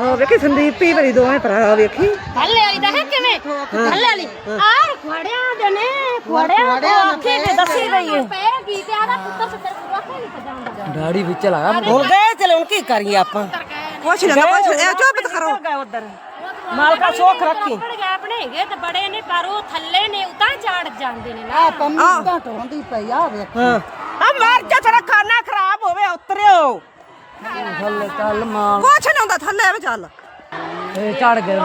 ਹਾਂ ਵੇਖੀ ਸੰਦੀਪ ਹੀ ਬੜੀ ਦੋਵੇਂ ਭਰਾ ਵੇਖੀ। ਥੱਲੇ ਵਾਲੀ ਦਾ ਹੈ ਕਿਵੇਂ? ਥੱਲੇ ਵਾਲੀ। ਆਰ ਖੜਿਆਂ ਦੇ ਨੇ ਖੜਿਆਂ ਦੇ ਆਖੇ ਦੇ ਦੱਸੀ ਰਹੀ ਹੈ। ਪੈ ਗਈ ਤੇ ਆਦਾ ਪੁੱਤਰ ਪੁੱਤਰ ਕੁਆਖੇ ਨਹੀਂ ਪਜਾਉਂਦਾ ਡਾੜੀ ਵਿੱਚ ਲਗਾ ਹੁਣ ਗਏ ਚਲੇ ਹੁਣ ਕੀ ਕਰੀਏ ਆਪਾਂ? ਕੁਛ ਨਾ ਕੁਛ ਇਹ ਚੁੱਪ ਕਰੋ। ਉਧਰ? ਮਾਲਕਾ ਸੋਖ ਰੱਖੀ। ਆਪਣੇ ਹੈਗੇ ਤੇ ਬੜੇ ਨੇ ਪਰ ਉਹ ਥੱਲੇ ਨੇ ਉਤਾਂ ਚੜ ਜਾਂਦੇ ਨੇ ਨਾ। ਆ ਢੋਂਦੀ ਪਈ ਆ ਵੇਖ। ਆ ਮਰ ਜਾ ਤੇਰਾ ਖਾਣਾ ਹੋਵੇ ਉਤਰਿਓ। ਥੱਲੇ ਚੱਲ ਮਾਂ। ਕੁਛ ਨਾ ਹੁੰਦਾ ਥੱਲੇ ਵੀ ਚੱਲ। ਇਹ ਚੜ ਗਏ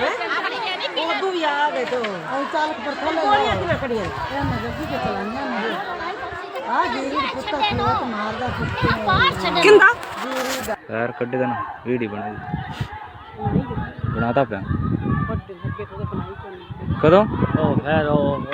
ਉਦੋਂ ਵੀ ਆ ਗਏ ਤੋ। ਉਹ ਚੱਲ ਪਰ ਥੱਲੇ ਗੋਲੀਆਂ ਕਿਵੇਂ ਕੜੀਆਂ ਇਹ ਮਗਰ ਕੀ ਚਲਾਈਆਂ ਨੇ ਆ ਜੀਰੀ ਪੁੱਤਰ ਖੇਤ ਮਾਰਦਾ ਬਾਹਰ ਛੱਡ ਕਿੰਦਾ? ਪੈਰ ਕੱਢੇ ਦਾ ਨਾ ਵੀੜੀ ਬਣਾ ਦੀ ਬਣਾਤਾ ਪਿਆ ਕਦੋਂ? ਉਹ ਖੈਰ ਉਹ।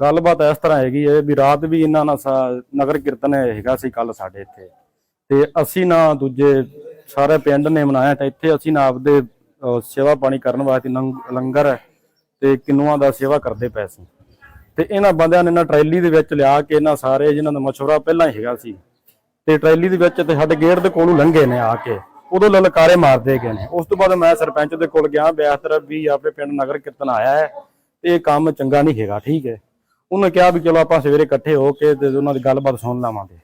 ਗੱਲਬਾਤ ਇਸ ਤਰ੍ਹਾਂ ਹੈਗੀ ਹੈ ਵੀ ਰਾਤ ਵੀ ਇਹਨਾਂ ਨਾਲ ਨਗਰ ਕੀਰਤਨ ਹੈਗਾ ਸੀ ਕੱਲ ਸਾਡੇ ਇੱਥੇ। ਤੇ ਅਸੀਂ ਨਾ ਦੂਜੇ ਸਾਰੇ ਪਿੰਡ ਨੇ ਮਨਾਇਆ ਤੇ ਇੱਥੇ ਅਸੀਂ ਨਾ ਆਪਦੇ ਸੇਵਾ ਪਾਣੀ ਕਰਨ ਵਾਸਤੇ ਲੰਗਰ ਤੇ ਕਿੰਨੂਆਂ ਦਾ ਸੇਵਾ ਕਰਦੇ ਪਏ ਸੀ। ਤੇ ਇਹਨਾਂ ਬੰਦਿਆਂ ਨੇ ਨਾ ਟਰੈਲੀ ਦੇ ਵਿੱਚ ਲਿਆ ਕੇ ਇਹਨਾਂ ਸਾਰੇ ਜਿਨ੍ਹਾਂ ਦਾ ਮਸ਼ਵਰਾ ਪਹਿਲਾਂ ਹੈਗਾ ਸੀ। ਤੇ ਟਰੈਲੀ ਦੇ ਵਿੱਚ ਤੇ ਸਾਡੇ ਗੇਟ ਦੇ ਕੋਲੋਂ ਲੰਘੇ ਨੇ ਆ ਕੇ। ਉਦੋਂ ਲਲਕਾਰੇ ਮਾਰਦੇ ਗਏ ਨੇ। ਉਸ ਤੋਂ ਬਾਅਦ ਮੈਂ ਸਰਪੰਚ ਦੇ ਕੋਲ ਗਿਆ ਬਿਆਸਤਰ ਵੀ ਆਪਣੇ ਪਿੰਡ ਨਗਰ ਕੀਰਤਨ ਆਇਆ ਹੈ, ਤੇ ਇਹ ਕੰਮ ਚੰਗਾ ਨਹੀਂ ਹੈਗਾ, ਠੀਕ ਹੈ। ਉਹਨੇ ਕਿਹਾ ਵੀ ਚਲੋ ਆਪਾਂ ਸਵੇਰੇ ਇਕੱਠੇ ਹੋ ਕੇ ਤੇ ਉਹਨਾਂ ਦੀ ਗੱਲਬਾਤ ਸੁਣ ਲਵਾਂਗੇ।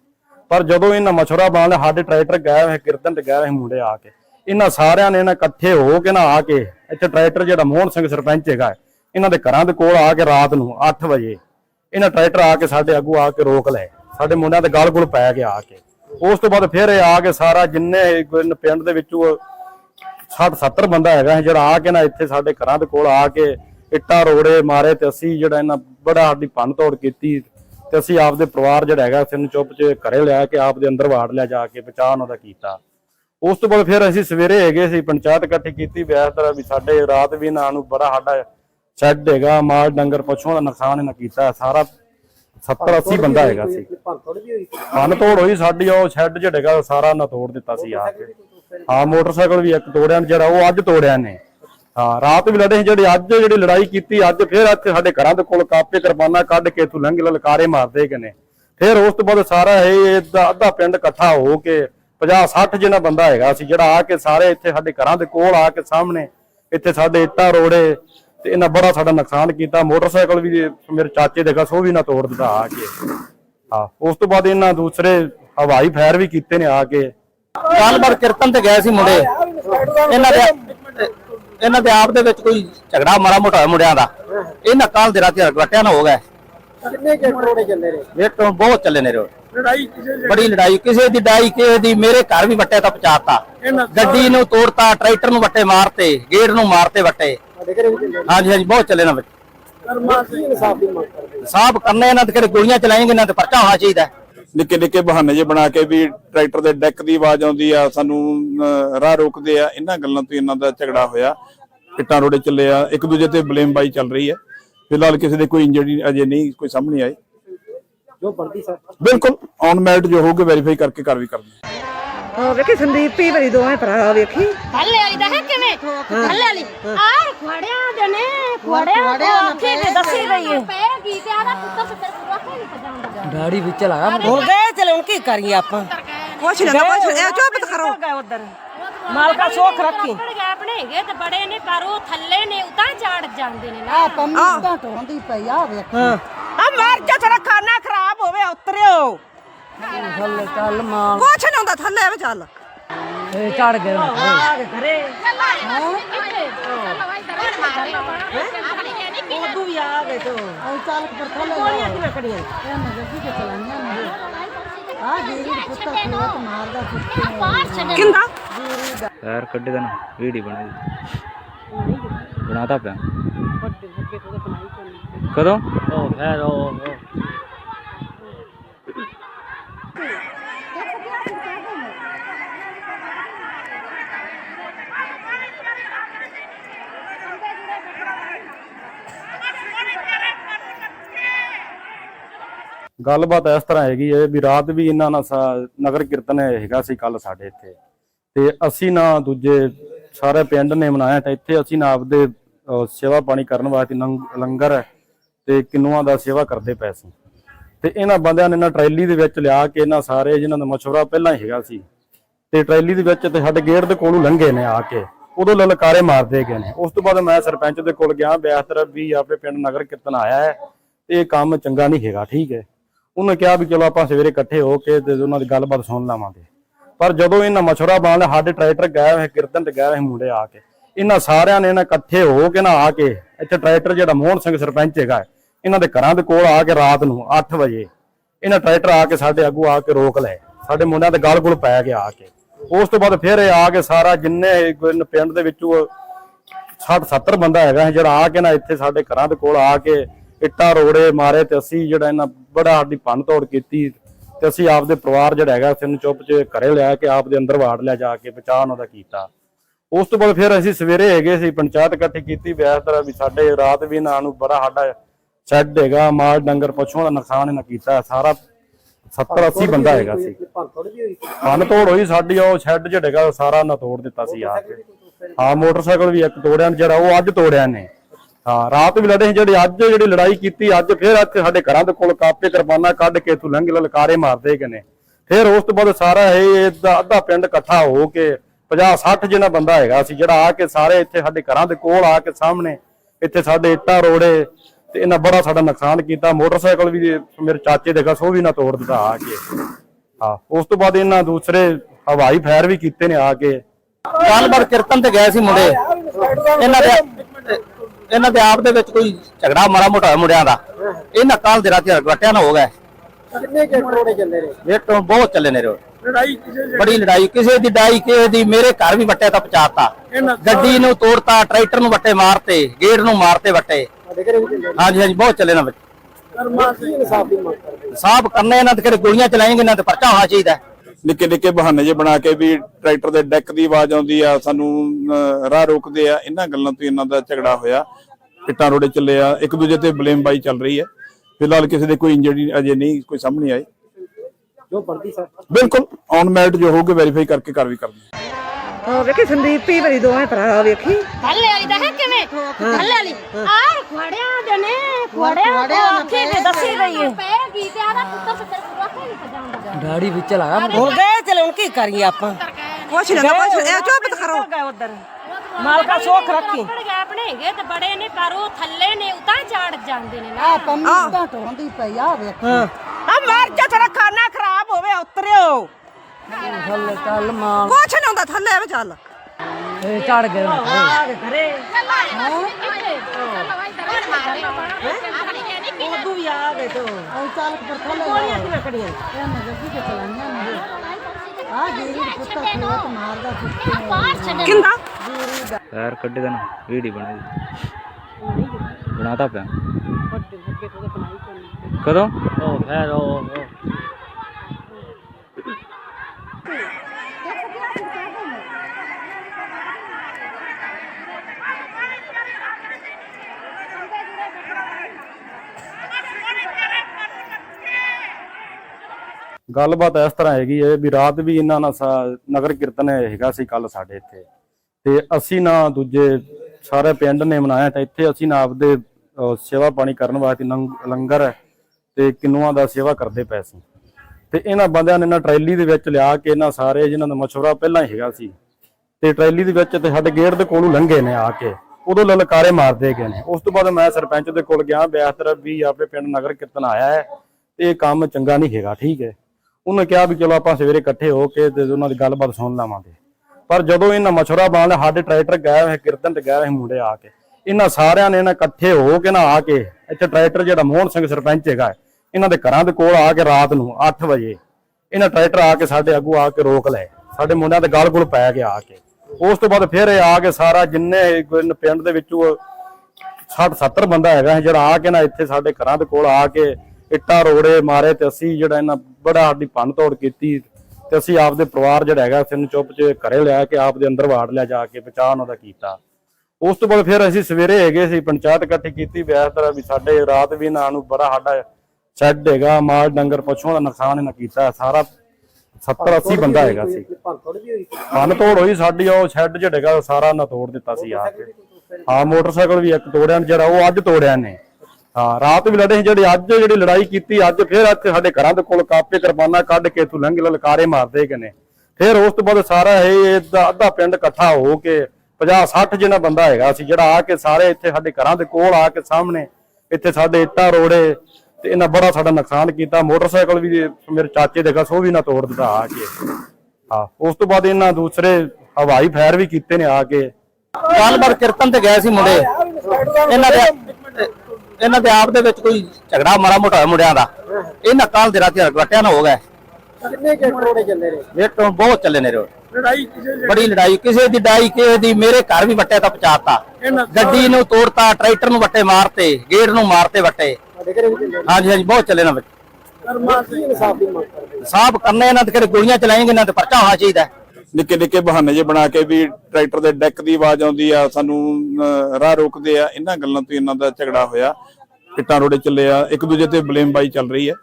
ਪਰ ਜਦੋਂ ਇਹਨਾਂ ਮਛੁਰਾ ਬਣ ਲਿਆ ਸਾਡੇ ਟਰੈਕਟਰ ਗਏ ਹੋਏ ਕੀਰਤਨ ਤੇ ਗਏ ਹੋਏ ਮੁੰਡੇ ਆ ਕੇ। ਇਹਨਾਂ ਸਾਰਿਆਂ ਨੇ ਨਾ ਇਕੱਠੇ ਹੋ ਕੇ ਨਾ ਆ ਕੇ ਇੱਥੇ ਟਰੈਕਟਰ ਜਿਹੜਾ ਮੋਹਨ ਸਿੰਘ ਸਰਪੰਚ ਹੈਗਾ, ਇਹਨਾਂ ਦੇ ਘਰਾਂ ਦੇ ਕੋਲ ਆ ਕੇ ਰਾਤ ਨੂੰ 8 ਵਜੇ ਇਹਨਾਂ ਟਰੈਕਟਰ ਆ ਕੇ ਸਾਡੇ ਅੱਗੂ ਆ ਕੇ ਰੋਕ ਲਏ। ਸਾਡੇ ਮੁੰਡਿਆਂ ਦੇ ਗਲ ਗੁਲ ਪੈ ਗਿਆ ਆ ਕੇ। ਉਸ ਤੋਂ ਬਾਅਦ ਫਿਰ ਇਹ ਆ ਕੇ ਸਾਰਾ ਜਿੰਨੇ ਪਿੰਡ ਦੇ ਵਿੱਚੋਂ 60 70 ਬੰਦਾ ਹੈਗਾ ਜਿਹੜਾ ਆ ਕੇ ਨਾ ਇੱਥੇ ਸਾਡੇ ਘਰਾਂ ਦੇ ਕੋਲ ਆ ਕੇ ਇੱਟਾਂ ਰੋੜੇ ਮਾਰੇ ਤੇ ਅਸੀਂ ਜਿਹੜਾ ਇਹਨਾਂ ਬੜਾ ਸਾਡੀ ਭੰਨ ਤੋੜ ਕੀਤੀ ਤੇ ਅਸੀਂ ਆਪਦੇ ਪਰਿਵਾਰ ਜਿਹੜਾ ਹੈਗਾ ਸਾਨੂੰ ਚੁੱਪ ਚ ਘਰੇ ਲਿਆ ਕੇ ਆਪਦੇ ਅੰਦਰ ਵਾੜ ਲਿਆ ਜਾ ਕੇ ਬਚਾਅ ਉਹਨਾਂ ਦਾ ਕੀਤਾ। ਉਸ ਤੋਂ ਬਾਅਦ ਫਿਰ ਅਸੀਂ ਸਵੇਰੇ ਹੈਗੇ ਸੀ ਪੰਚਾਇਤ ਇਕੱਠੀ ਕੀਤੀ ਵਿਆਹ ਤਰ੍ਹਾਂ ਵੀ ਸਾਡੇ ਰਾਤ ਵੀ ਇਹਨਾਂ ਨੂੰ ਬੜਾ ਸਾਡਾ ਸ਼ੈੱਡ ਹੈਗਾ ਮਾਲ ਡੰਗਰ ਪਸ਼ੂਆਂ ਦਾ ਨੁਕਸਾਨ ਇਹਨਾਂ ਕੀਤਾ ਸਾਰਾ 70 80 ਬੰਦਾ ਹੈਗਾ ਸੀ। ਭੰਨ ਤੋੜ ਹੋਈ? ਸਾਡੀ ਉਹ ਸ਼ੈੱਡ ਜਿਹੜਾ ਸਾਰਾ ਨਾ ਤੋੜ ਦਿੱਤਾ ਸੀ ਆ ਕੇ। ਹਾਂ ਮੋਟਰਸਾਈਕਲ ਵੀ ਇੱਕ ਤੋੜਿਆ ਨੇ ਜਿਹੜਾ ਉਹ ਅੱਜ ਤੋੜਿਆ ਨੇ ਹਾਂ, ਰਾਤ ਵੀ ਲੜੇ ਸੀ ਜਿਹੜੀ ਅੱਜ ਜਿਹੜੀ ਲੜਾਈ ਕੀਤੀ, ਅੱਜ ਫਿਰ ਇੱਥੇ ਸਾਡੇ ਘਰਾਂ ਦੇ ਕੋਲ ਕਾਪੇ ਕਿਰਪਾਨਾਂ ਕੱਢ ਕੇ ਤੂੰ ਲੰਘ ਲਲਕਾਰੇ ਮਾਰਦੇ ਗਏ ਫਿਰ ਉਸ ਤੋਂ ਬਾਅਦ ਸਾਰਾ ਇਹ ਅੱਧਾ ਪਿੰਡ ਇਕੱਠਾ ਹੋ ਕੇ 50 60 ਜਿਹੜਾ ਬੰਦਾ ਹੈਗਾ ਸੀ, ਜਿਹੜਾ ਆ ਕੇ ਸਾਰੇ ਇੱਥੇ ਸਾਡੇ ਘਰਾਂ ਦੇ ਕੋਲ ਆ ਕੇ ਸਾਹਮਣੇ ਇੱਥੇ ਸਾਡੇ ਇੱਟਾਂ ਰੋੜੇ ਤੇ ਇਹਨਾਂ ਬੜਾ ਸਾਡਾ ਨੁਕਸਾਨ ਕੀਤਾ। ਮੋਟਰਸਾਈਕਲ ਵੀ ਮੇਰੇ ਚਾਚੇ ਦੇ ਗਾ ਸੋ ਵੀ ਨਾ ਤੋੜ ਦਿੱਤਾ ਆ ਕੇ। ਹਾਂ, ਉਸ ਤੋਂ ਬਾਅਦ ਇਹਨਾਂ ਦੂਸਰੇ ਹਵਾਈ ਫਾਇਰ ਵੀ ਕੀਤੇ ਨੇ ਆ ਕੇ। ਗੱਲਬਾਤ ਕੀਰਤਨ ਤੇ ਗਏ ਸੀ ਮੁੰਡੇ। ਇਹਨਾਂ ਦੇ ਇਹਨਾਂ ਦੇ ਆਪ ਦੇ ਵਿੱਚ ਕੋਈ ਝਗੜਾ ਮਾੜਾ ਮੋਟਾ ਹੋਇਆ ਮੁੰਡਿਆਂ ਦਾ। ਇਹਨਾਂ ਕੱਲ ਦੇ ਰਾਤੀ ਰਟਿਆ ਨਾ ਹੋ ਗਏ। ਕਿੰਨੇ ਕਿ ਕਰੋੜੇ ਚੱਲੇ ਨੇ? ਇਹ ਤੋਂ ਬਹੁਤ ਚੱਲੇ ਨੇ ਰੋ ਬੜੀ ਲੜਾਈ ਕਿਸੇ ਦੀ ਡਾਈ ਕਿਸੇ ਦੀ ਮੇਰੇ ਘਰ ਵੀ ਵੱਟੇ ਤਾਂ ਪਚਾਤਾ ਗੱਡੀ ਨੂੰ ਤੋੜਤਾ ਟਰੈਕਟਰ ਨੂੰ ਵੱਟੇ ਮਾਰਤੇ ਗੇਟ ਨੂੰ ਮਾਰਤੇ ਵੱਟੇ। ਹਾਂਜੀ ਹਾਂਜੀ ਬਹੁਤ ਚੱਲੇ ਨਾ ਸਾਫ਼ ਕਰਨੇ ਇਹਨਾਂ ਤੇ ਕਿਹੜੇ ਗੋਲੀਆਂ ਚਲਾਏਂਗੇ ਇਹਨਾਂ ਤੇ ਪਰਚਾ ਹੋਣਾ ਚਾਹੀਦਾ। ਨਿੱਕੇ ਨਿੱਕੇ ਬਹਾਨੇ ਜੇ ਬਣਾ ਕੇ ਵੀ ਟਰੈਕਟਰ ਦੇ ਡੈਕ ਦੀ ਆਵਾਜ਼ ਆਉਂਦੀ ਆ ਸਾਨੂੰ ਰਾਹ ਰੋਕਦੇ ਆ ਇਹਨਾਂ ਗੱਲਾਂ ਤੋਂ ਇਹਨਾਂ ਦਾ ਝਗੜਾ ਹੋਇਆ। ਇੱਟਾਂ ਰੋੜੇ ਚੱਲੇ ਆ ਇੱਕ ਦੂਜੇ ਤੇ ਬਲੇਮ ਬਾਈ ਚੱਲ ਰਹੀ ਹੈ ਫਿਲਹਾਲ ਕਿਸੇ ਦੇ ਕੋਈ ਇੰਜਰੀ ਅਜੇ ਨਹੀਂ ਕੋਈ ਸਾਹਮਣੇ ਆਈ ਜੋ ਬਣਦੀ ਸਰ। ਬਿਲਕੁਲ ਔਨ ਮੈਰਿਟ ਜੋ ਹੋਊਗਾ ਵੈਰੀਫਾਈ ਕਰਕੇ ਕਾਰਵਾਈ ਕਰਦੇ ਹਾਂ ਵੇਖੀ ਸੰਦੀਪ ਹੀ ਬੜੀ ਦੋਵੇਂ ਭਰਾ ਵੇਖੀ। ਥੱਲੇ ਵਾਲੀ ਦਾ ਹੈ ਕਿਵੇਂ? ਥੱਲੇ ਵਾਲੀ। ਆਰ ਖੜਿਆਂ ਦੇ ਨੇ ਖੜਿਆਂ ਦੇ ਆਖੇ ਦੇ ਦੱਸੀ ਰਹੀ ਹੈ ਪੈ ਗਈ ਤੇ ਆਦਾ ਪੁੱਤਰ ਨਹੀਂ ਵਿੱਚ ਲਗਾ ਹੁਣ ਗਏ ਚਲੇ ਹੁਣ ਕੀ ਕਰੀਏ ਆਪਾਂ? ਕੁਛ ਨਾ ਕੁਛ ਇਹ ਚੁੱਪ ਕਰੋ। ਉਧਰ? ਮਾਲਕਾ ਸੋਖ ਰੱਖੀ। ਆਪਣੇ ਹੈਗੇ ਤੇ ਬੜੇ ਨੇ ਪਰ ਉਹ ਥੱਲੇ ਨੇ ਉਤਾਂ ਚੜ ਜਾਂਦੇ ਨੇ ਨਾ। ਪੰਮੀ ਢੋਂਦੀ ਪਈ ਆ ਵੇਖ। ਹਾਂ। ਆ ਮਰ ਜਾ ਤੇਰਾ ਖਾਣਾ ਖਰਾਬ ਹੋਵੇ ਉਤਰਿਓ। ਥੱਲੇ ਚੱਲ ਮਾਂ ਕੁਛ ਨਾ ਹੁੰਦਾ ਥੱਲੇ ਵੀ ਚੱਲ। ਇਹ ਚੜ ਗਏ। ਆ ਗਏ ਤੋ ਉਹ ਚੱਲ ਪਰ ਥੱਲੇ ਗੋਲੀਆਂ ਕਿਵੇਂ ਕੜੀਆਂ ਇਹ ਮਗਰ ਕੀ ਚਲਾਈਆਂ ਨੇ ਆ ਜੀਰੀ ਪੁੱਤਰ ਖੇਤ ਮਾਰਦਾ ਬਾਹਰ ਛੱਡ ਕਿੰਦਾ ਪੈਰ ਕੱਢੇ ਦਾ ਨਾ ਵੀੜੀ ਬਣਾ ਦੀ ਬਣਾਤਾ ਪਿਆ ਕਦੋਂ ਉਹ ਖੈਰ ਉਹ ਗੱਲਬਾਤ ਇਸ ਤਰ੍ਹਾਂ ਹੈਗੀ ਹੈ ਵੀ ਰਾਤ ਵੀ ਇਹਨਾਂ ਨਾਲ ਨਗਰ ਕੀਰਤਨ ਹੈਗਾ ਸੀ ਕੱਲ ਸਾਡੇ ਇੱਥੇ। ਤੇ ਅਸੀਂ ਨਾ ਦੂਜੇ ਸਾਰੇ ਪਿੰਡ ਨੇ ਮਨਾਇਆ ਤਾਂ ਇੱਥੇ ਅਸੀਂ ਨਾ ਆਪਦੇ ਸੇਵਾ ਪਾਣੀ ਕਰਨ ਵਾਸਤੇ ਲੰਗਰ ਤੇ ਕਿੰਨੂਆਂ ਦਾ ਸੇਵਾ ਕਰਦੇ ਪਏ ਸੀ। ਤੇ ਇਹਨਾਂ ਬੰਦਿਆਂ ਨੇ ਨਾ ਟਰੈਲੀ ਦੇ ਵਿੱਚ ਲਿਆ ਕੇ ਇਹਨਾਂ ਸਾਰੇ ਜਿਨ੍ਹਾਂ ਦਾ ਮਸ਼ਵਰਾ ਪਹਿਲਾਂ ਹੈਗਾ ਸੀ। ਤੇ ਟਰੈਲੀ ਦੇ ਵਿੱਚ ਤੇ ਸਾਡੇ ਗੇਟ ਦੇ ਕੋਲੋਂ ਲੰਘੇ ਨੇ ਆ ਕੇ। ਉਦੋਂ ਲਲਕਾਰੇ ਮਾਰਦੇ ਗਏ ਨੇ। ਉਸ ਤੋਂ ਬਾਅਦ ਮੈਂ ਸਰਪੰਚ ਦੇ ਕੋਲ ਗਿਆ ਬਿਆਸਤਰ ਵੀ ਆਪਣੇ ਪਿੰਡ ਨਗਰ ਕੀਰਤਨ ਆਇਆ ਹੈ। ਤੇ ਇਹ ਕੰਮ ਚੰਗਾ ਨਹੀਂ ਹੈਗਾ, ਠੀਕ ਹੈ। ਉਹਨੇ ਕਿਹਾ ਵੀ ਚਲੋ ਆਪਾਂ ਸਵੇਰੇ ਇਕੱਠੇ ਹੋ ਕੇ ਤੇ ਉਹਨਾਂ ਦੀ ਗੱਲਬਾਤ ਸੁਣ ਲਵਾਂਗੇ। ਪਰ ਜਦੋਂ ਇਹਨਾਂ ਮਸ਼ਵਰਾ ਬਣ ਲਿਆ ਸਾਡੇ ਟਰੈਕਟਰ ਗਏ ਹੋਏ ਕੀਰਤਨ ਤੇ ਗਏ ਹੋਏ ਮੁੰਡੇ ਆ ਕੇ, ਇਹਨਾਂ ਸਾਰਿਆਂ ਨੇ ਨਾ ਇਕੱਠੇ ਹੋ ਕੇ ਨਾ ਆ ਕੇ ਇੱਥੇ ਟਰੈਕਟਰ ਜਿਹੜਾ ਮੋਹਨ ਸਿੰਘ ਸਰਪੰਚ ਹੈਗਾ, ਇਹਨਾਂ ਦੇ ਘਰਾਂ ਦੇ ਕੋਲ ਆ ਕੇ ਰਾਤ ਨੂੰ 8 ਵਜੇ ਇਹਨਾਂ ਟਰੈਕਟਰ ਆ ਕੇ ਸਾਡੇ ਅੱਗੂ ਆ ਕੇ ਰੋਕ ਲਏ। ਸਾਡੇ ਮੁੰਡਿਆਂ ਦੇ ਗਲ ਗੁਲ ਪੈ ਗਿਆ ਆ ਕੇ। ਉਸ ਤੋਂ ਬਾਅਦ ਫਿਰ ਇਹ ਆ ਕੇ ਸਾਰਾ ਜਿੰਨੇ ਪਿੰਡ ਦੇ ਵਿੱਚੋਂ 60 70 ਬੰਦਾ ਹੈਗਾ ਜਿਹੜਾ ਆ ਕੇ ਨਾ ਇੱਥੇ ਸਾਡੇ ਘਰਾਂ ਦੇ ਕੋਲ ਆ ਕੇ ਇੱਟਾਂ ਰੋੜੇ ਮਾਰੇ ਤੇ ਅਸੀਂ ਜਿਹੜਾ ਇਹਨਾਂ ਬੜਾ ਸਾਡੀ ਭੰਨ ਤੋੜ ਕੀਤੀ ਤੇ ਅਸੀਂ ਆਪਦੇ ਪਰਿਵਾਰ ਜਿਹੜਾ ਹੈਗਾ ਅਸੀਂ ਨੂੰ ਚੁੱਪ ਚ ਘਰੇ ਲਿਆ ਕੇ ਆਪਦੇ ਅੰਦਰ ਵਾੜ ਲਿਆ ਜਾ ਕੇ ਬਚਾਅ ਉਹਨਾਂ ਦਾ ਕੀਤਾ। ਉਸ ਤੋਂ ਬਾਅਦ ਫਿਰ ਅਸੀਂ ਸਵੇਰੇ ਹੈਗੇ ਸੀ ਪੰਚਾਇਤ ਇਕੱਠੀ ਕੀਤੀ ਵਿਆਹ ਤਰ੍ਹਾਂ ਵੀ ਸਾਡੇ ਰਾਤ ਵੀ ਇਹਨਾਂ ਨੂੰ ਬੜਾ ਸਾਡਾ ਸ਼ੈੱਡ ਹੈਗਾ ਮਾਲ ਡੰਗਰ ਪਸ਼ੂਆਂ ਦਾ ਨੁਕਸਾਨ ਇਹਨਾਂ ਕੀਤਾ ਸਾਰਾ 70 80 ਬੰਦਾ ਹੈਗਾ ਸੀ। ਭੰਨ ਤੋੜ ਹੋਈ ਸਾਡੀ ਉਹ ਸ਼ੈੱਡ ਜਿਹੜਾ ਸਾਰਾ ਨਾ ਤੋੜ ਦਿੱਤਾ ਸੀ ਆ ਕੇ। ਹਾਂ ਮੋਟਰਸਾਈਕਲ ਵੀ ਇੱਕ ਤੋੜਿਆ ਨੇ ਜਿਹੜਾ ਉਹ ਅੱਜ ਤੋੜਿਆ ਨੇ ਹਾਂ, ਰਾਤ ਵੀ ਲੜੇ ਸੀ ਜਿਹੜੀ ਅੱਜ ਜਿਹੜੀ ਲੜਾਈ ਕੀਤੀ, ਅੱਜ ਫਿਰ ਇੱਥੇ ਸਾਡੇ ਘਰਾਂ ਦੇ ਕੋਲ ਕਾਪੇ ਕਿਰਪਾਨਾਂ ਕੱਢ ਕੇ ਤੂੰ ਲੰਘ ਲਲਕਾਰੇ ਮਾਰਦੇ ਗਏ ਨੇ। ਫਿਰ ਉਸ ਤੋਂ ਬਾਅਦ ਸਾਰਾ ਇਹ ਅੱਧਾ ਅੱਧਾ ਪਿੰਡ ਇਕੱਠਾ ਹੋ ਕੇ 50 60 ਜਿੰਨਾ ਬੰਦਾ ਹੈਗਾ ਸੀ, ਜਿਹੜਾ ਆ ਕੇ ਸਾਰੇ ਇੱਥੇ ਸਾਡੇ ਘਰਾਂ ਦੇ ਕੋਲ ਆ ਕੇ ਸਾਹਮਣੇ ਇੱਥੇ ਸਾਡੇ ਇੱਟਾਂ ਰੋੜੇ ਤੇ ਇਹਨਾਂ ਬੜਾ ਸਾਡਾ ਨੁਕਸਾਨ ਕੀਤਾ। ਮੋਟਰਸਾਈਕਲ ਵੀ ਮੇਰੇ ਚਾਚੇ ਦੇ ਗਾ ਸੋ ਵੀ ਨਾ ਤੋੜ ਦਿੱਤਾ ਆ ਕੇ। ਹਾਂ, ਉਸ ਤੋਂ ਬਾਅਦ ਇਹਨਾਂ ਦੂਸਰੇ ਹਵਾਈ ਫਾਇਰ ਵੀ ਕੀਤੇ ਨੇ ਆ ਕੇ। ਗੱਲਬਾਤ ਕੀਰਤਨ ਤੇ ਗਏ ਸੀ ਮੁੰਡੇ। ਇਹਨਾਂ ਦੇ ਇਹਨਾਂ ਦੇ ਆਪ ਦੇ ਵਿੱਚ ਕੋਈ ਝਗੜਾ ਮਾੜਾ ਮੋਟਾ ਮੁੰਡਿਆਂ ਦਾ ਇਹਨਾਂ ਕੱਲ ਦੇ ਰਾਤੀ ਰਗਟਿਆ ਨਾ ਹੋ ਗਏ। ਕਿੰਨੇ ਕਿ ਰੋੜੇ ਚੱਲੇ ਨੇ? ਤੋਂ ਬਹੁਤ ਚੱਲੇ ਨੇ ਰੋ ਬੜੀ ਲੜਾਈ ਕਿਸੇ ਦੀ ਡਾਈ ਕਿਸੇ ਦੀ ਮੇਰੇ ਘਰ ਵੀ ਵੱਟਿਆ ਤਾਂ ਪਚਾਤਾ ਗੱਡੀ ਨੂੰ ਤੋੜਤਾ ਟਰੈਕਟਰ ਨੂੰ ਵੱਟੇ ਮਾਰਤੇ ਗੇਟ ਨੂੰ ਮਾਰਤੇ ਵੱਟੇ। ਹਾਂਜੀ ਹਾਂਜੀ ਬਹੁਤ ਚੱਲੇ ਨਾ ਇਨਸਾਫ ਸਾਹਬ ਕਰਨੇ ਇਹਨਾਂ ਤੇ ਕਿਹੜੇ ਗੋਲੀਆਂ ਚਲਾਏਂਗੇ ਇਹਨਾਂ ਤੇ ਪਰਚਾ ਹੋਣਾ ਚਾਹੀਦਾ ਨਿੱਕੇ ਨਿੱਕੇ ਬਹਾਨੇ ਜੇ ਬਣਾ ਕੇ ਵੀ ਟਰੈਕਟਰ ਦੇ ਡੈਕ ਦੀ ਆਵਾਜ਼ ਆਉਂਦੀ ਆ ਸਾਨੂੰ ਰਾਹ ਰੋਕਦੇ ਆ। ਇਹਨਾਂ ਗੱਲਾਂ ਤੋਂ ਇਹਨਾਂ ਦਾ ਝਗੜਾ ਹੋਇਆ। ਇੱਟਾਂ ਰੋੜੇ ਚੱਲੇ ਆ। ਇੱਕ ਦੂਜੇ ਤੇ ਬਲੇਮ ਬਾਈ ਚੱਲ ਰਹੀ ਹੈ। ਫਿਲਹਾਲ ਕਿਸੇ ਦੇ ਕੋਈ ਇੰਜਰੀ ਅਜੇ ਨਹੀਂ ਕੋਈ ਸਾਹਮਣੇ ਆਈ ਜੋ ਪੜਦੀ ਸਰ। ਬਿਲਕੁਲ ਔਨ ਮੈਰਿਟ ਜੋ ਹੋਊਗਾ ਵੈਰੀਫਾਈ ਕਰਕੇ ਕਾਰਵਾਈ ਕਰਦੇ ਹਾਂ ਵੇਖੀ ਸੰਦੀਪ ਹੀ ਬੜੀ ਦੋਵੇਂ ਭਰਾ ਵੇਖੀ। ਥੱਲੇ ਵਾਲੀ ਦਾ ਹੈ ਕਿਵੇਂ? ਥੱਲੇ ਵਾਲੀ। ਆਰ ਖੜਿਆਂ ਦੇ ਨੇ ਖੜਿਆਂ ਦੇ ਅੱਖੇ ਤੇ ਦੱਸੀ ਰਹੀ ਹੈ ਪੈ ਗਈ ਤੇ ਆਦਾ ਪੁੱਤਰ ਸੱਤਰ ਪੂਰਾ ਕੇ ਨਹੀਂ ਜਾਂਦਾ ਗਾੜੀ ਵਿੱਚ ਲਗਾ ਹੁਣ ਗਏ ਚਲੇ ਹੁਣ ਕੀ ਕਰੀਏ ਆਪਾਂ? ਕੁਛ ਨਾ। ਕੁਛ ਇਹ ਚੁੱਪ ਕਰੋ। ਉਧਰ? ਮਾਲਕਾ ਸੋਖ ਰੱਖੀ। ਆਪਣੇ ਹੈਗੇ ਤੇ ਬੜੇ ਨੇ ਪਰ ਉਹ ਥੱਲੇ ਨੇ ਉਤਾਂ ਚੜ ਜਾਂਦੇ ਨੇ ਨਾ। ਪੰਮੀ ਤਾਂ ਢੋਂਦੀ ਪਈ ਆ ਵੇਖ। ਹਾਂ। ਆ ਮਰ ਜਾ ਤੇਰਾ ਖਾਣਾ ਖਰਾਬ ਹੋਵੇ ਉਤਰਿਓ। ਥੱਲੇ ਚੱਲ ਮਾਂ। ਕੁਛ ਨਾ ਹੁੰਦਾ ਥੱਲੇ ਆਵੇ ਚੱਲ। ਇਹ ਚੜ ਗਏ। ਆ ਕੇ ਘਰੇ। ਉਹ ਉਦੋਂ ਵੀ ਆ ਗਏ ਤੋ ਉਹ ਚੱਲ ਪਰ ਥੱਲੇ ਗੋਲੀਆਂ ਕਿਵੇਂ ਕੜੀਆਂ ਇਹ ਮੈਂ ਜੱਗੀ ਤੇ ਚਲਾਈਆਂ ਨੇ। ਆ ਜੀਰੀ ਪੁੱਤਰ ਖੇਤ ਮਾਰਦਾ ਸੁੱਤੇ ਬਾਹਰ ਛੱਡ ਕਿੰਦਾ? ਪੈਰ ਕੱਢੇ ਦਾ। ਨਾ ਵੀਡੀਓ ਬਣਾਈ ਬਣਾਤਾ ਪਿਆ। ਕਦੋਂ? ਉਹ ਫੇਰ ਉਹ ਗੱਲਬਾਤ ਇਸ ਤਰ੍ਹਾਂ ਹੈਗੀ ਹੈ ਵੀ ਰਾਤ ਵੀ ਇਹਨਾਂ ਨਾਲ ਨਗਰ ਕੀਰਤਨ ਹੈਗਾ ਸੀ ਕੱਲ ਸਾਡੇ ਇੱਥੇ। ਤੇ ਅਸੀਂ ਨਾ ਦੂਜੇ ਸਾਰੇ ਪਿੰਡ ਨੇ ਮਨਾਇਆ ਤਾਂ ਇੱਥੇ ਅਸੀਂ ਨਾ ਆਪਦੇ ਸੇਵਾ ਪਾਣੀ ਕਰਨ ਵਾਸਤੇ ਲੰਗਰ ਤੇ ਕਿੰਨੂਆਂ ਦਾ ਸੇਵਾ ਕਰਦੇ ਪਏ ਸੀ। ਤੇ ਇਹਨਾਂ ਬੰਦਿਆਂ ਨੇ ਨਾ ਟਰੈਲੀ ਦੇ ਵਿੱਚ ਲਿਆ ਕੇ ਇਹਨਾਂ ਸਾਰੇ ਜਿਨ੍ਹਾਂ ਦਾ ਮਸ਼ਵਰਾ ਪਹਿਲਾਂ ਹੀ ਹੈਗਾ ਸੀ। ਤੇ ਟਰੈਲੀ ਦੇ ਵਿੱਚ ਤੇ ਸਾਡੇ ਗੇਟ ਦੇ ਕੋਲੋਂ ਲੰਘੇ ਨੇ ਆ ਕੇ। ਉਦੋਂ ਲਲਕਾਰੇ ਮਾਰਦੇ ਗਏ ਨੇ। ਉਸ ਤੋਂ ਬਾਅਦ ਮੈਂ ਸਰਪੰਚ ਦੇ ਕੋਲ ਗਿਆ ਬਿਆਸਤਰ ਵੀ ਆਪਣੇ ਪਿੰਡ ਨਗਰ ਕੀਰਤਨ ਆਇਆ ਹੈ ਤੇ ਇਹ ਕੰਮ ਚੰਗਾ ਨਹੀਂ ਹੈਗਾ, ਠੀਕ ਹੈ। ਉਹਨੇ ਕਿਹਾ ਵੀ ਚਲੋ ਆਪਾਂ ਸਵੇਰੇ ਇਕੱਠੇ ਹੋ ਕੇ ਤੇ ਉਹਨਾਂ ਦੀ ਗੱਲਬਾਤ ਸੁਣ ਲਵਾਂਗੇ। ਪਰ ਜਦੋਂ ਇਹਨਾਂ ਮਸ਼ਵਰਾ ਬਣ ਲਿਆ ਸਾਡੇ ਟਰੈਕਟਰ ਗਏ ਹੋਏ, ਕੀਰਤਨ ਤੇ ਗਏ ਹੋਏ ਮੁੰਡੇ ਆ ਕੇ, ਇਹਨਾਂ ਸਾਰਿਆਂ ਨੇ ਨਾ ਇਕੱਠੇ ਹੋ ਕੇ ਨਾ ਆ ਕੇ, ਇੱਥੇ ਟਰੈਕਟਰ ਜਿਹੜਾ ਮੋਹਨ ਸਿੰਘ ਸਰਪੰਚ ਹੈਗਾ, ਇਹਨਾਂ ਦੇ ਘਰਾਂ ਦੇ ਕੋਲ ਆ ਕੇ ਰਾਤ ਨੂੰ 8 ਵਜੇ ਇਹਨਾਂ ਟਰੈਕਟਰ ਆ ਕੇ ਸਾਡੇ ਅੱਗੂ ਆ ਕੇ ਰੋਕ ਲਏ। ਸਾਡੇ ਮੁੰਡਿਆਂ ਦੇ ਗਲ ਗੁਲ ਪੈ ਗਿਆ ਆ ਕੇ। ਉਸ ਤੋਂ ਬਾਅਦ ਫਿਰ ਇਹ ਆ ਕੇ ਸਾਰਾ ਜਿੰਨੇ ਪਿੰਡ ਦੇ ਵਿੱਚੋਂ 60 70 ਬੰਦਾ ਹੈਗਾ ਜਿਹੜਾ ਆ ਕੇ ਨਾ ਇੱਥੇ ਸਾਡੇ ਘਰਾਂ ਦੇ ਕੋਲ ਆ ਕੇ ਇੱਟਾਂ ਰੋੜੇ ਮਾਰੇ ਤੇ ਅਸੀਂ ਜਿਹੜਾ ਇਹਨਾਂ ਬੜਾ ਸਾਡੀ ਭੰਨ ਤੋੜ ਕੀਤੀ ਤੇ ਅਸੀਂ ਆਪਦੇ ਪਰਿਵਾਰ ਜਿਹੜਾ ਹੈਗਾ ਨੂੰ ਚੁੱਪ ਚ ਘਰੇ ਲਿਆ ਕੇ ਆਪਦੇ ਅੰਦਰ ਵਾੜ ਲਿਆ ਜਾ ਕੇ ਬਚਾਅ ਉਹਨਾਂ ਦਾ ਕੀਤਾ। ਉਸ ਤੋਂ ਬਾਅਦ ਫਿਰ ਅਸੀਂ ਸਵੇਰੇ ਹੈਗੇ ਸੀ ਪੰਚਾਇਤ ਇਕੱਠੀ ਕੀਤੀ ਵਿਆਹ ਤਰ੍ਹਾਂ ਵੀ ਸਾਡੇ ਰਾਤ ਵੀ ਇਹਨਾਂ ਨੂੰ ਬੜਾ ਸਾਡਾ ਸ਼ੈੱਡ ਹੈਗਾ ਮਾਲ ਡੰਗਰ ਪਸ਼ੂਆਂ ਦਾ ਨੁਕਸਾਨ ਇਹਨਾਂ ਕੀਤਾ ਸਾਰਾ 70 80 ਬੰਦਾ ਹੈਗਾ ਸੀ। ਭੰਨ ਤੋੜ ਹੋਈ? ਸਾਡੀ ਉਹ ਸ਼ੈੱਡ ਜਿਹੜਾ ਸਾਰਾ ਨਾ ਤੋੜ ਦਿੱਤਾ ਸੀ ਆ ਕੇ। ਹਾਂ ਮੋਟਰਸਾਈਕਲ ਵੀ ਇੱਕ ਤੋੜਿਆ ਨੇ ਜਿਹੜਾ ਉਹ ਅੱਜ ਤੋੜਿਆ ਨੇ ਹਾਂ, ਰਾਤ ਵੀ ਲੜੇ ਸੀ ਜਿਹੜੀ ਅੱਜ ਜਿਹੜੀ ਲੜਾਈ ਕੀਤੀ, ਅੱਜ ਫੇਰ ਇੱਥੇ ਸਾਡੇ ਘਰਾਂ ਦੇ ਕੋਲ ਕਾਪੇ ਕਿਰਪਾਨਾਂ ਕੱਢ ਕੇ ਤੂੰ ਲੰਘ ਲਲਕਾਰੇ ਮਾਰਦੇ ਗਏ ਨੇ। ਫਿਰ ਉਸ ਤੋਂ ਬਾਅਦ ਸਾਰਾ ਇਹ ਅੱਧਾ ਪਿੰਡ ਇਕੱਠਾ ਹੋ ਕੇ 50 60 ਜਿੰਨਾ ਬੰਦਾ ਹੈਗਾ ਸੀ, ਜਿਹੜਾ ਆ ਕੇ ਸਾਰੇ ਇੱਥੇ ਸਾਡੇ ਘਰਾਂ ਦੇ ਕੋਲ ਆ ਕੇ ਸਾਹਮਣੇ ਇੱਥੇ ਸਾਡੇ ਇੱਟਾਂ ਰੋੜੇ ਤੇ ਇਹਨਾਂ ਬੜਾ ਸਾਡਾ ਨੁਕਸਾਨ ਕੀਤਾ। ਮੋਟਰਸਾਈਕਲ ਵੀ ਮੇਰੇ ਚਾਚੇ ਦੇ ਘਰ, ਸੋ ਵੀ ਨਾ ਤੋੜ ਦਿੱਤਾ ਆ ਕੇ। ਹਾਂ, ਉਸ ਤੋਂ ਬਾਅਦ ਇਹਨਾਂ ਦੂਸਰੇ ਹਵਾਈ ਫਾਇਰ ਵੀ ਕੀਤੇ ਨੇ ਆ ਕੇ। ਗੱਲਬਾਤ ਕੀਰਤਨ ਤੇ ਗਏ ਸੀ ਮੁੰਡੇ। ਇਹਨਾਂ ਦੇ ਇਹਨਾਂ ਦੇ ਆਪ ਦੇ ਵਿੱਚ ਕੋਈ ਝਗੜਾ ਮਾੜਾ ਮੋਟਾ ਹੋਇਆ ਮੁੰਡਿਆਂ ਦਾ। ਇਹਨਾਂ ਕੱਲ ਦੇ ਰਾਤੀ ਰਗਟਿਆ ਨਾ ਹੋ ਗਏ। ਕਿੰਨੇ ਕਿ ਟੋੜੇ ਚੱਲੇ ਨੇ? ਤੋਂ ਬਹੁਤ ਚੱਲੇ ਨੇ ਰੋ ਬੜੀ ਲੜਾਈ ਕਿਸੇ ਦੀ ਡਾਈ ਕਿਸੇ ਦੀ ਮੇਰੇ ਘਰ ਵੀ ਵੱਟਿਆ ਤਾਂ ਪਚਾਤਾ ਗੱਡੀ ਨੂੰ ਤੋੜਤਾ ਟਰੈਕਟਰ ਨੂੰ ਵੱਟੇ ਮਾਰਤੇ ਗੇਟ ਨੂੰ ਮਾਰਤੇ ਵੱਟੇ। ਹਾਂਜੀ ਹਾਂਜੀ ਬਹੁਤ ਚੱਲੇ ਨਾ ਇਨਸਾਫ ਸਾਹਬ ਕਰਨੇ ਇਹਨਾਂ ਤੇ ਕਿਹੜੇ ਗੋਲੀਆਂ ਚਲਾਏਂਗੇ ਇਹਨਾਂ ਤੇ ਪਰਚਾ ਹੋਣਾ ਚਾਹੀਦਾ ਨਿੱਕੇ ਨਿੱਕੇ ਬਹਾਨੇ ਜੇ ਬਣਾ ਕੇ ਵੀ ਟਰੈਕਟਰ ਦੇ ਡੈਕ ਦੀ ਆਵਾਜ਼ ਆਉਂਦੀ ਆ ਸਾਨੂੰ ਰਾਹ ਰੋਕਦੇ ਆ ਇਹਨਾਂ ਗੱਲਾਂ ਤੋਂ ਇਹਨਾਂ ਦਾ ਝਗੜਾ ਹੋਇਆ ਇੱਟਾਂ ਰੋੜੇ ਚੱਲੇ ਆ ਇੱਕ ਦੂਜੇ ਤੇ ਬਲੇਮ ਬਾਈ ਚੱਲ ਰਹੀ ਹੈ।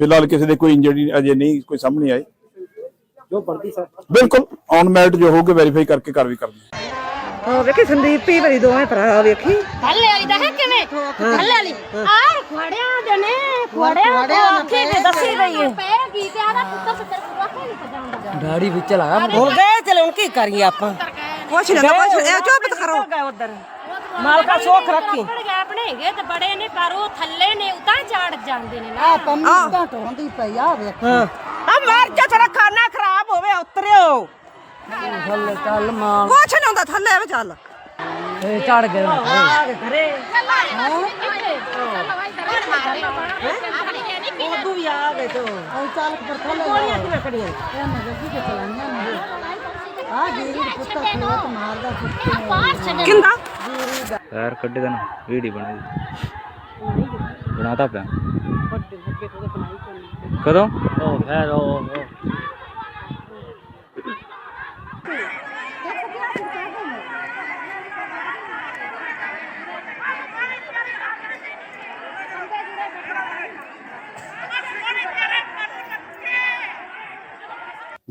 ਫਿਲਹਾਲ ਕਿਸੇ ਦੇ ਕੋਈ ਇੰਜਰੀ ਅਜੇ ਨਹੀਂ ਕੋਈ ਸਾਹਮਣੇ ਆਈ ਜੋ ਬਣਦੀ ਸਰ। ਬਿਲਕੁਲ ਔਨ ਮੈਰਿਟ ਜੋ ਹੋਊਗਾ ਵੈਰੀਫਾਈ ਕਰਕੇ ਕਾਰਵਾਈ ਕਰਦੇ ਹਾਂ। ਵੇਖੀ ਸੰਦੀਪ ਹੀ ਬੜੀ ਦੋਵੇਂ ਭਰਾ ਵੇਖੀ। ਥੱਲੇ ਵਾਲੀ ਦਾ ਹੈ ਕਿਵੇਂ? ਥੱਲੇ ਵਾਲੀ। ਆਰ ਖੜਿਆਂ ਦੇ ਨੇ ਖੜਿਆਂ ਅੱਖੇ ਤੇ ਦੱਸੀ ਰਹੀ ਹੈ। ਪੈ ਗਈ ਤੇ ਆਦਾ ਪੁੱਤਰ ਸੱਤਰ ਨਹੀਂ ਲਗਾ ਹੁਣ ਗਏ ਚਲੇ ਹੁਣ ਕੀ ਕਰੀਏ ਆਪਾਂ? ਕੁਛ ਨਾ ਕੁਛ ਇਹ ਚੁੱਪ ਕਰੋ। ਉਧਰ? ਮਾਲਕਾ ਸੋਖ ਰੱਖੀ। ਪੜ ਗਏ ਆਪਣੇ ਹੈਗੇ ਤੇ ਬੜੇ ਨੇ ਪਰ ਉਹ ਥੱਲੇ ਨੇ ਉਤਾਂ ਚੜ ਜਾਂਦੇ ਨੇ ਨਾ। ਪੰਮੀ ਤਾਂ ਢੋਂਦੀ ਪਈ ਆ ਵੇਖ। ਹਾਂ। ਆ ਮਾਰ ਜਾ ਤੇਰਾ ਖਾਣਾ ਖਰਾਬ ਹੋਵੇ ਉਤਰਿਓ। ਥੱਲੇ ਚੱਲ ਮਾਂ ਕੁਛ ਨਾ ਹੁੰਦਾ ਥੱਲੇ ਵੇ ਚੱਲ। ਇਹ ਚੜ ਗਏ। ਆ ਘਰੇ ਉਹ ਉਦੋਂ ਵੀ ਆ ਗਏ ਤੋ ਉਹ ਚੱਲ ਪਰ ਥੱਲੇ ਗੋਲੀਆਂ ਕਿਵੇਂ ਕੜੀਆਂ ਇਹ ਮੈਂ ਵੇਖੀ ਕਿ ਚਲਾਈਆਂ ਨੇ? ਆ ਜੀਰੀ ਪੁੱਤਰ ਖੇਤ ਮਾਰਦਾ ਸੁੱਤੇ ਬਾਹਰ ਛੱਡ ਕਿੰਦਾ ਪੈਰ ਕੱਢੇ ਦਾ ਨਾ ਵੀਡੀਓ ਬਣਾਈ ਬਣਾਤਾ ਪਿਆ। ਕਦੋਂ? ਉਹ ਖੈਰ ਉਹ।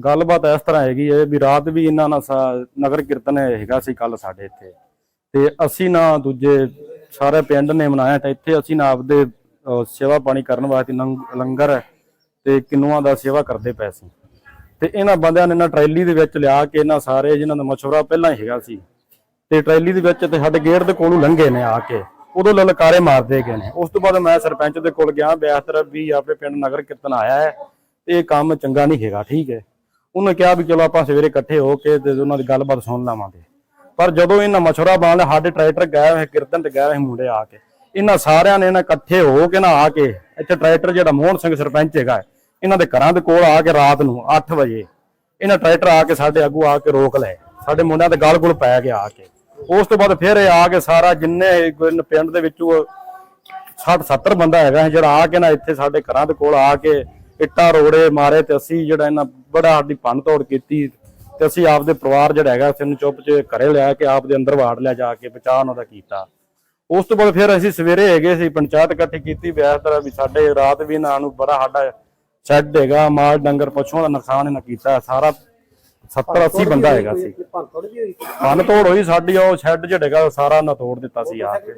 ਗੱਲਬਾਤ ਇਸ ਤਰ੍ਹਾਂ ਹੈਗੀ ਹੈ ਵੀ ਰਾਤ ਵੀ ਇਹਨਾਂ ਨਾਲ ਨਗਰ ਕੀਰਤਨ ਹੈਗਾ ਸੀ ਕੱਲ ਸਾਡੇ ਇੱਥੇ। ਤੇ ਅਸੀਂ ਨਾ ਦੂਜੇ ਸਾਰੇ ਪਿੰਡ ਨੇ ਮਨਾਇਆ ਤਾਂ ਇੱਥੇ ਅਸੀਂ ਨਾ ਆਪਦੇ ਸੇਵਾ ਪਾਣੀ ਕਰਨ ਵਾਸਤੇ ਲੰਗਰ ਤੇ ਕਿੰਨੂਆਂ ਦਾ ਸੇਵਾ ਕਰਦੇ ਪਏ ਸੀ। ਤੇ ਇਹਨਾਂ ਬੰਦਿਆਂ ਨੇ ਨਾ ਟਰੈਲੀ ਦੇ ਵਿੱਚ ਲਿਆ ਕੇ ਇਹਨਾਂ ਸਾਰੇ ਜਿਨ੍ਹਾਂ ਦਾ ਮਸ਼ਵਰਾ ਪਹਿਲਾਂ ਹੀ ਹੈਗਾ ਸੀ। ਤੇ ਟਰੈਲੀ ਦੇ ਵਿੱਚ ਤੇ ਸਾਡੇ ਗੇਟ ਦੇ ਕੋਲੋਂ ਲੰਘੇ ਨੇ ਆ ਕੇ। ਉਦੋਂ ਲਲਕਾਰੇ ਮਾਰਦੇ ਗਏ ਨੇ। ਉਸ ਤੋਂ ਬਾਅਦ ਮੈਂ ਸਰਪੰਚ ਦੇ ਕੋਲ ਗਿਆ ਬਿਆਸ ਤਰਫ ਵੀ ਆਪਣੇ ਪਿੰਡ ਨਗਰ ਕੀਰਤਨ ਆਇਆ ਹੈ। ਤੇ ਇਹ ਕੰਮ ਚੰਗਾ ਨਹੀਂ ਹੈਗਾ, ਠੀਕ ਹੈ। ਉਹਨੇ ਕਿਹਾ ਵੀ ਚਲੋ ਆਪਾਂ ਸਵੇਰੇ ਇਕੱਠੇ ਹੋ ਕੇ ਤੇ ਉਹਨਾਂ ਦੀ ਗੱਲਬਾਤ ਸੁਣ ਲਵਾਂਗੇ। ਪਰ ਜਦੋਂ ਇਹਨਾਂ ਮਸ਼ਵਰਾ ਬਣ ਲਿਆ ਸਾਡੇ ਟਰੈਕਟਰ ਗਏ ਹੋਏ ਕੀਰਤਨ ਤੇ ਗਏ ਹੋਏ ਮੁੰਡੇ ਆ ਕੇ, ਇਹਨਾਂ ਸਾਰਿਆਂ ਨੇ ਨਾ ਇਕੱਠੇ ਹੋ ਕੇ ਨਾ ਆ ਕੇ ਇੱਥੇ ਟਰੈਕਟਰ ਜਿਹੜਾ ਮੋਹਨ ਸਿੰਘ ਸਰਪੰਚ ਹੈਗਾ, ਇਹਨਾਂ ਦੇ ਘਰਾਂ ਦੇ ਕੋਲ ਆ ਕੇ ਰਾਤ ਨੂੰ 8 ਵਜੇ ਇਹਨਾਂ ਟਰੈਕਟਰ ਆ ਕੇ ਸਾਡੇ ਅੱਗੂ ਆ ਕੇ ਰੋਕ ਲਏ। ਸਾਡੇ ਮੁੰਡਿਆਂ ਦੇ ਗਲ ਗੁਲ ਪੈ ਗਿਆ ਆ ਕੇ। ਉਸ ਤੋਂ ਬਾਅਦ ਫਿਰ ਇਹ ਆ ਕੇ ਸਾਰਾ ਜਿੰਨੇ ਪਿੰਡ ਦੇ ਵਿੱਚੋਂ 60 70 ਬੰਦਾ ਹੈਗਾ ਜਿਹੜਾ ਆ ਕੇ ਨਾ ਇੱਥੇ ਸਾਡੇ ਘਰਾਂ ਦੇ ਕੋਲ ਆ ਕੇ ਇੱਟਾਂ ਰੋੜੇ ਮਾਰੇ ਤੇ ਅਸੀਂ ਜਿਹੜਾ ਇਹਨਾਂ ਬੜਾ ਸਾਡੀ ਭੰਨ ਤੋੜ ਕੀਤੀ ਤੇ ਅਸੀਂ ਆਪਦੇ ਪਰਿਵਾਰ ਜਿਹੜਾ ਹੈਗਾ ਅਸੀਂ ਨੂੰ ਚੁੱਪ ਚ ਘਰੇ ਲਿਆ ਕੇ ਆਪਦੇ ਅੰਦਰ ਵਾੜ ਲਿਆ ਜਾ ਕੇ ਬਚਾਅ ਉਹਨਾਂ ਦਾ ਕੀਤਾ। ਉਸ ਤੋਂ ਬਾਅਦ ਫਿਰ ਅਸੀਂ ਸਵੇਰੇ ਹੈਗੇ ਸੀ ਪੰਚਾਇਤ ਇਕੱਠੀ ਕੀਤੀ ਵਿਆਹ ਤਰ੍ਹਾਂ ਵੀ ਸਾਡੇ ਰਾਤ ਵੀ ਇਹਨਾਂ ਨੂੰ ਬੜਾ ਸਾਡਾ ਸ਼ੈੱਡ ਹੈਗਾ ਮਾਲ ਡੰਗਰ ਪਸ਼ੂਆਂ ਦਾ ਨੁਕਸਾਨ ਇਹਨਾਂ ਕੀਤਾ ਸਾਰਾ 70 80 ਬੰਦਾ ਹੈਗਾ ਸੀ। ਭੰਨ ਤੋੜ ਹੋਈ? ਸਾਡੀ ਉਹ ਸ਼ੈੱਡ ਜਿਹੜਾ ਹੈਗਾ ਸਾਰਾ ਨਾ ਤੋੜ ਦਿੱਤਾ ਸੀ ਆ ਕੇ।